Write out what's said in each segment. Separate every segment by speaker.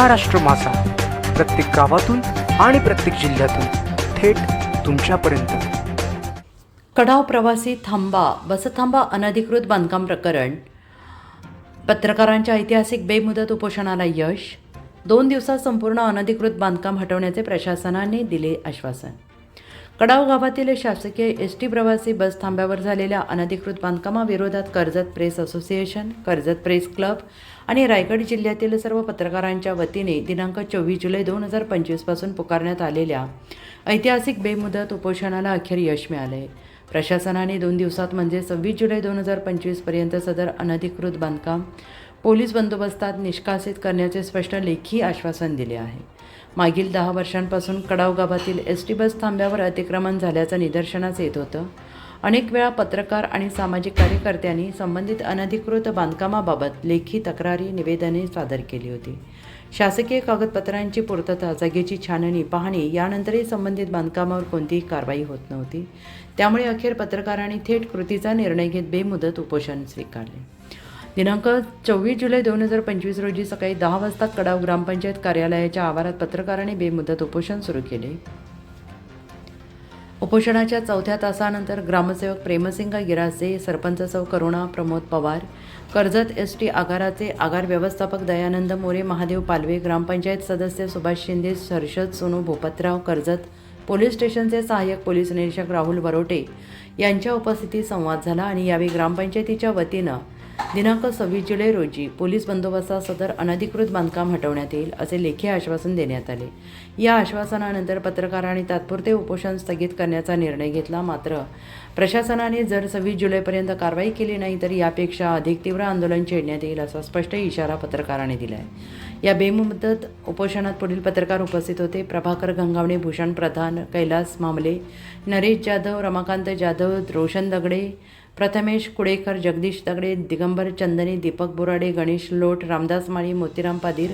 Speaker 1: महाराष्ट्र मासा प्रत्येक गावातून आणि प्रत्येक जिल्ह्यातून थेट तुमच्यापर्यंत.
Speaker 2: कडाव प्रवासी थांबा बसथांबा अनधिकृत बांधकाम प्रकरण. पत्रकारांच्या ऐतिहासिक बेमुदत उपोषणाला यश. दोन दिवसात संपूर्ण अनधिकृत बांधकाम हटवण्याचे प्रशासनाने दिले आश्वासन. कडाव गावातील शासकीय एस टी प्रवासी बस थांब्यावर झालेल्या अनधिकृत बांधकामाविरोधात Karjat press association Karjat press club आणि रायगड जिल्ह्यातील सर्व पत्रकारांच्या वतीने दिनांक चोवीस जुलै दोन हजार पंचवीसपासून पुकारण्यात आलेल्या ऐतिहासिक बेमुदत उपोषणाला अखेर यश मिळाले प्रशासनाने दोन दिवसात म्हणजे सव्वीस जुलै दोन हजार पंचवीसपर्यंत सदर अनधिकृत बांधकाम पोलीस बंदोबस्तात निष्कासित करण्याचे स्पष्ट लेखी आश्वासन दिले आहे. मागील दहा वर्षांपासून कडाव गावातील एस टी बस थांब्यावर अतिक्रमण झाल्याचं निदर्शनास येत होतं. अनेक वेळा पत्रकार आणि सामाजिक कार्यकर्त्यांनी संबंधित अनधिकृत बांधकामाबाबत लेखी तक्रारी निवेदने सादर केली होती. शासकीय कागदपत्रांची पूर्तता जागेची छाननी पाहणी यानंतरही संबंधित बांधकामावर कोणतीही कारवाई होत नव्हती. त्यामुळे अखेर पत्रकारांनी थेट कृतीचा निर्णय घेत बेमुदत उपोषण स्वीकारले. दिनांक चोवीस जुलै दोन हजार पंचवीस रोजी सकाळी दहा वाजता कडाव ग्रामपंचायत कार्यालयाच्या आवारात पत्रकारांनी बेमुदत उपोषण सुरू केले. उपोषणाच्या चौथ्या तासानंतर ग्रामसेवक प्रेमसिंग गिरासे सरपंच सौ करुणा प्रमोद पवार कर्जत एस टी आगाराचे आगार व्यवस्थापक दयानंद मोरे महादेव पालवे ग्रामपंचायत सदस्य सुभाष शिंदे हर्षद सोनू भोपतराव कर्जत पोलीस स्टेशनचे सहाय्यक पोलीस निरीक्षक राहुल वरोटे यांच्या उपस्थितीत संवाद झाला आणि यावेळी ग्रामपंचायतीच्या वतीनं दिनांक सव्वीस जुलै रोजी पोलीस बंदोबस्तात सदर अनधिकृत बांधकाम हटवण्यात येईल असे लेखी आश्वासन देण्यात आले. या आश्वासनानंतर पत्रकारांनी तात्पुरते उपोषण स्थगित करण्याचा निर्णय घेतला मात्र प्रशासनाने जर सव्वीस जुलैपर्यंत कारवाई केली नाही तर यापेक्षा अधिक तीव्र आंदोलन छेडण्यात येईल असा स्पष्ट इशारा पत्रकारांनी दिला आहे या बेमुदत उपोषणात पुढील पत्रकार उपस्थित होते. प्रभाकर गंगावणे भूषण प्रधान कैलास मामले नरेश जाधव रमाकांत जाधव रोशन दगडे प्रथमेश कुडेकर जगदीश दगडे दिगंबर चंदने दीपक बोराडे गणेश लोट रामदास माळी मोतीराम पादीर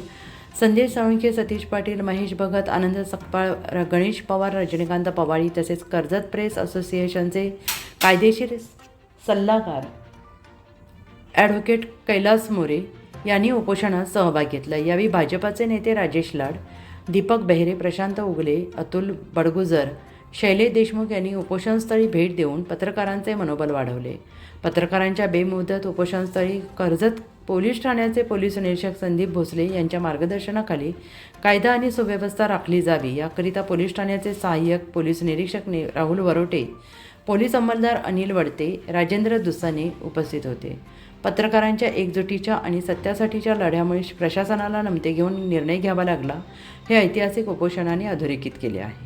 Speaker 2: संदेश साळुंखे सतीश पाटील महेश भगत आनंद सकपाळ र- गणेश पवार रजनीकांत पवाळी तसेच कर्जत प्रेस असोसिएशनचे कायदेशीर सल्लागार ॲडव्होकेट कैलास मोरे यांनी उपोषणात सहभाग घेतला. यावेळी भाजपाचे नेते राजेश लाड दीपक बेहरे प्रशांत उगले अतुल बडगुजर शैलेश देशमुख यांनी उपोषणस्थळी भेट देऊन पत्रकारांचे मनोबल वाढवले. पत्रकारांच्या बेमुदत उपोषणस्थळी कर्जत पोलीस ठाण्याचे पोलीस निरीक्षक संदीप भोसले यांच्या मार्गदर्शनाखाली कायदा आणि सुव्यवस्था राखली जावी याकरिता पोलीस ठाण्याचे सहाय्यक पोलीस निरीक्षक ने राहुल वरोटे पोलीस अंमलदार अनिल वडते राजेंद्र दुसाने उपस्थित होते. पत्रकारांच्या एकजुटीच्या आणि सत्यासाठीच्या लढ्यामुळे प्रशासनाला नमते घेऊन निर्णय घ्यावा लागला. हे ऐतिहासिक उपोषणाने अधोरेखित केले आहे.